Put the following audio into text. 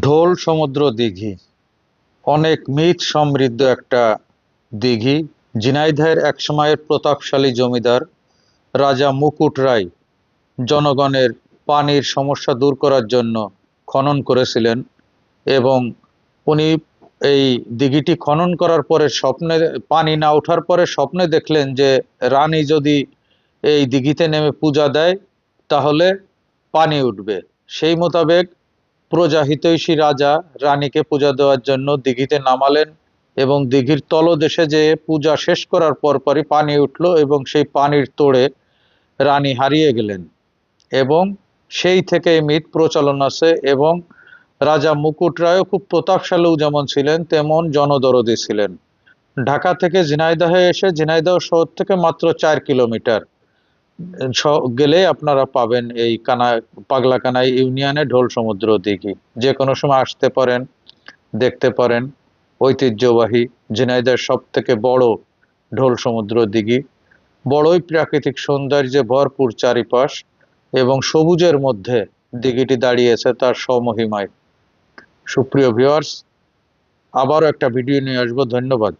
ঢোল সমুদ্র দিঘি। অনেক মিথ সমৃদ্ধ একটা দিঘি, ঝিনাইদহের এক সময়ের প্রতাপশালী জমিদার রাজা মুকুট রায় জনগণের পানির সমস্যা দূর করার জন্য খনন করেছিলেন এবং উনি এই দিঘিটি খনন করার পরে স্বপ্নে, পানি না ওঠার পরে স্বপ্নে দেখলেন যে রানী যদি এই দিঘিতে নেমে পূজা দেয় তাহলে পানি উঠবে। সেই মোতাবেক প্রজাহিতৈষী রাজা রানীকে পূজা দেওয়ার জন্য দিঘিতে নামালেন এবং দিঘির তলদেশে যে পূজা শেষ করার পরপরই পানি উঠল এবং সেই পানির তোড়ে রানী হারিয়ে গেলেন। এবং সেই থেকে এই মিথ প্রচলন আছে এবং রাজা মুকুট রায়ও খুব প্রতাপশালীও যেমন ছিলেন, তেমন জনদরদি ছিলেন। ঢাকা থেকে ঝিনাইদহে এসে ঝিনাইদহ শহর থেকে মাত্র চার কিলোমিটার। গেলে আপনারা পাবেন এই কানা পাগলাকানাই ইউনিয়নে ঢোল সমুদ্র দিঘি। যে কোনো সময় আসতে পারেন, দেখতে পারেন। ঐতিহ্যবাহী ঝিনাইদহের সব থেকে বড় ঢোল সমুদ্র দিঘি। বড়ই প্রাকৃতিক সৌন্দর্যে ভরপুর চারিপাশ এবং সবুজের মধ্যে দিঘিটি দাঁড়িয়েছে তার স্বমহিমায়। সুপ্রিয় ভিউয়ার্স আবারও একটা ভিডিও নিয়ে আসব। ধন্যবাদ।